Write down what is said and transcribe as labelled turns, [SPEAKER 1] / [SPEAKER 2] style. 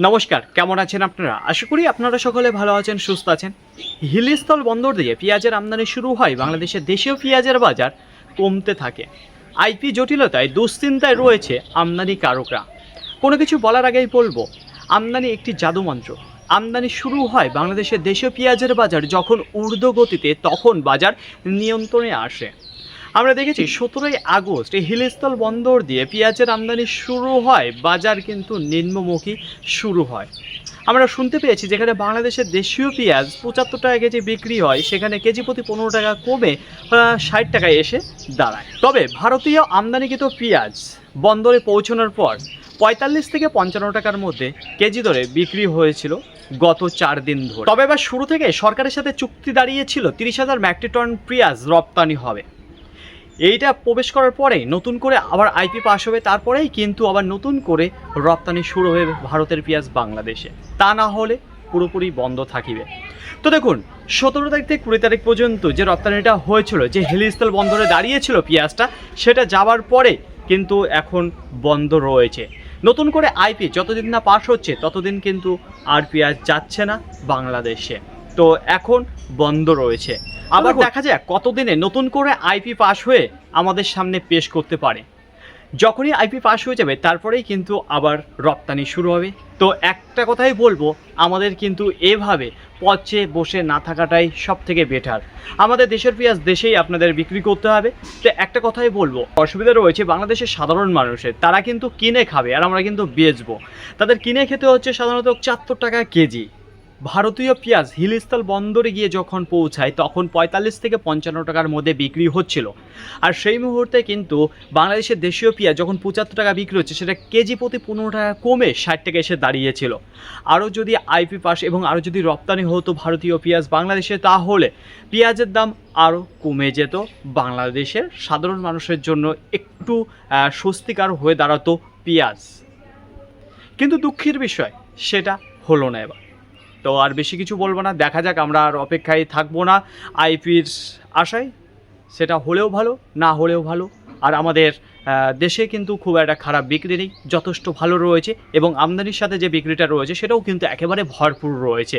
[SPEAKER 1] নমস্কার, কেমন আছেন আপনারা? আশা করি আপনারা সকলে ভালো আছেন, সুস্থ আছেন। হিলিস্থল বন্দর দিয়ে পেঁয়াজের আমদানি শুরু হয় বাংলাদেশের দেশীয় পেঁয়াজের বাজার কমতে থাকে। আইপি জটিলতায়, দুশ্চিন্তায় রয়েছে আমদানি কারকরা। কোনো কিছু বলার আগেই বলব, আমদানি একটি জাদুমন্ত্র। আমদানি শুরু হয় বাংলাদেশের দেশীয় পেঁয়াজের বাজার যখন ঊর্ধ্বগতিতে, তখন বাজার নিয়ন্ত্রণে আসে। আমরা দেখেছি সতেরোই আগস্ট এই হিলস্থল বন্দর দিয়ে পেঁয়াজের আমদানি শুরু হয়, বাজার কিন্তু নিম্নমুখী শুরু হয়। আমরা শুনতে পেয়েছি যেখানে বাংলাদেশের দেশীয় পেঁয়াজ পঁচাত্তর টাকা কেজি বিক্রি হয়, সেখানে কেজি প্রতি পনেরো টাকা কমে ষাট টাকায় এসে দাঁড়ায়। তবে ভারতীয় আমদানিকৃত পেঁয়াজ বন্দরে পৌঁছানোর পর পঁয়তাল্লিশ থেকে পঞ্চান্ন টাকার মধ্যে কেজি দরে বিক্রি হয়েছিল গত চার দিন ধরে। তবে এবার শুরু থেকে সরকারের সাথে চুক্তি দাঁড়িয়েছিল, তিরিশ হাজার মেট্রিক টন পেঁয়াজ রপ্তানি হবে। এইটা প্রবেশ করার পরেই নতুন করে আবার আইপি পাস হবে, তারপরেই কিন্তু আবার নতুন করে রপ্তানি শুরু হবে ভারতের পেঁয়াজ বাংলাদেশে। তা না হলে পুরোপুরি বন্ধ থাকিবে। তো দেখুন, সতেরো তারিখ থেকে কুড়ি তারিখ পর্যন্ত যে রপ্তানিটা হয়েছিল, যে হেলিস্থল বন্দরে দাঁড়িয়েছিল পেঁয়াজটা, সেটা যাওয়ার পরে কিন্তু এখন বন্ধ রয়েছে। নতুন করে আইপি যতদিন না পাস হচ্ছে, ততদিন কিন্তু আর পেঁয়াজ যাচ্ছে না বাংলাদেশে। তো এখন বন্ধ রয়েছে। আবার দেখা যাক কতদিনে নতুন করে আইপি পাস হয়ে আমাদের সামনে পেশ করতে পারে। যখনই আইপি পাস হয়ে যাবে তারপরেই কিন্তু আবার রপ্তানি শুরু হবে। তো একটা কথাই বলব আমাদের কিন্তু এভাবে পচে বসে না থাকাটাই সব থেকে বেটার আমাদের দেশের পেঁয়াজ দেশেই আপনাদের বিক্রি করতে হবে। তো একটা কথাই বলব অসুবিধা রয়েছে বাংলাদেশের সাধারণ মানুষের তারা কিন্তু কিনে খাবে আর আমরা কিন্তু বেচবো। তাদের কিনে খেতে হচ্ছে সাধারণত চাত্তর টাকা কেজি। ভারতীয় পেঁয়াজ হিলস্থল বন্দরে গিয়ে যখন পৌঁছায়, তখন পঁয়তাল্লিশ থেকে পঞ্চান্ন টাকার মধ্যে বিক্রি হচ্ছিল। আর সেই মুহূর্তে কিন্তু বাংলাদেশের দেশীয় পেঁয়াজ যখন পঁচাত্তর টাকা বিক্রি হচ্ছে, সেটা কেজি প্রতি পনেরো টাকা কমে ষাট টাকা এসে দাঁড়িয়েছিল। আরও যদি আইপি পাস এবং আরও যদি রপ্তানি হতো ভারতীয় পেঁয়াজ বাংলাদেশে, তাহলে পেঁয়াজের দাম আরও কমে যেত। বাংলাদেশের সাধারণ মানুষের জন্য একটু স্বস্তিকার হয়ে দাঁড়াতো পেঁয়াজ। কিন্তু দুঃখের বিষয়, সেটা হলো না এবার। তো আর বেশি কিছু বলব না। দেখা যাক আমরা আর অপেক্ষায় থাকব না। আইপির আশায় সেটা হলেও ভালো, না হলেও ভালো। আর আমাদের দেশে কিন্তু খুব একটা খারাপ বিক্রি নেই। যথেষ্ট ভালো রয়েছে এবং আমদানির সাথে যে বিক্রিটা রয়েছে সেটাও কিন্তু একেবারে ভরপুর রয়েছে।